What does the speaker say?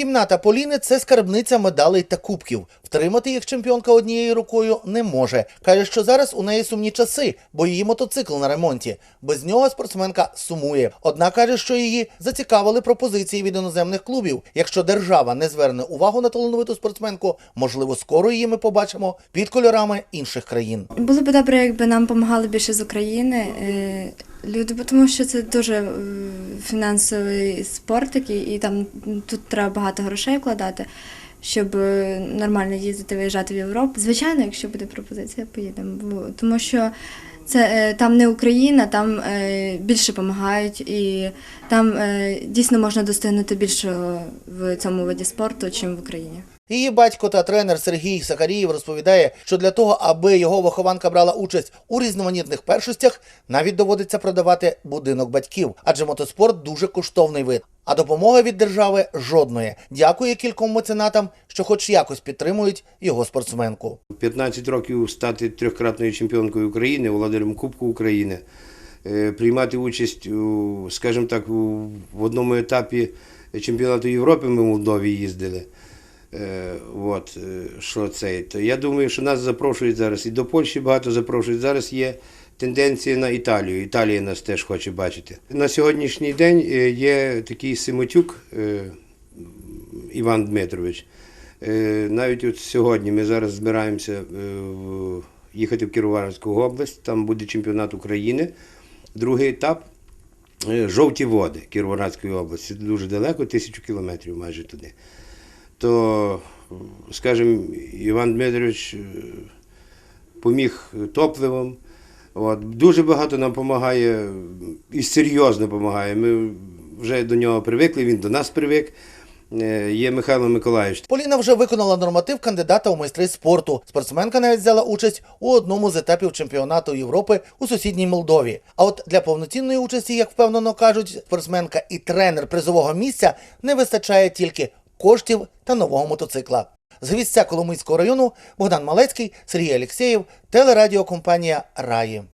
Кімната Поліни це скарбниця медалей та кубків. Втримати їх чемпіонка однією рукою не може. Каже, що зараз у неї сумні часи, бо її мотоцикл на ремонті. Без нього спортсменка сумує. Однак каже, що її зацікавили пропозиції від іноземних клубів. Якщо держава не зверне увагу на талановиту спортсменку, можливо, скоро її ми побачимо під кольорами інших країн. Було б добре, якби нам допомагали більше з України е, люди, тому що це дуже фінансовий спорт такий, і там тут треба багато грошей вкладати, щоб е, нормально їздити, виїжджати в Європу. Звичайно, якщо буде пропозиція, поїдемо. Тому що це е, там не Україна, там е, більше допомагають, і там дійсно можна достигнути більшого в цьому виді спорту, чим в Україні. Її батько та тренер Сергій Сакарієв розповідає, що для того, аби його вихованка брала участь у різноманітних першостях, навіть доводиться продавати будинок батьків, адже мотоспорт дуже коштовний вид. А допомоги від держави жодної. Дякує кільком меценатам, що хоч якось підтримують його спортсменку. 15 років стати трьохкратною чемпіонкою України, володарем Кубку України, е, приймати участь, скажімо так, в одному етапі чемпіонату Європи ми в Молдові їздили. Е, От, е, що це. То я думаю, що нас запрошують зараз і до Польщі багато запрошують. Зараз є тенденція на Італію. Італія нас теж хоче бачити. На сьогоднішній день е, є такий Симотюк Іван Дмитрович. Навіть от сьогодні ми зараз збираємося їхати в Кіровоградську область, там буде чемпіонат України. Другий етап жовті води Кіровоградської області. Дуже далеко, тисячу кілометрів майже туди. То, скажімо, Іван Дмитрович е, поміг топливом. От. Дуже багато нам допомагає і серйозно допомагає. Ми вже до нього привикли, він до нас привик. Е, Є Михайло Миколаївич. Поліна вже виконала норматив кандидата у майстри спорту. Спортсменка навіть взяла участь у одному з етапів чемпіонату Європи у сусідній Молдові. А от для повноцінної участі, як впевнено кажуть, спортсменка і тренер призового місця не вистачає тільки коштів та нового мотоцикла. З гвіздця Коломийського району Богдан Малецький, Сергій Алєксєєв, телерадіокомпанія Раї.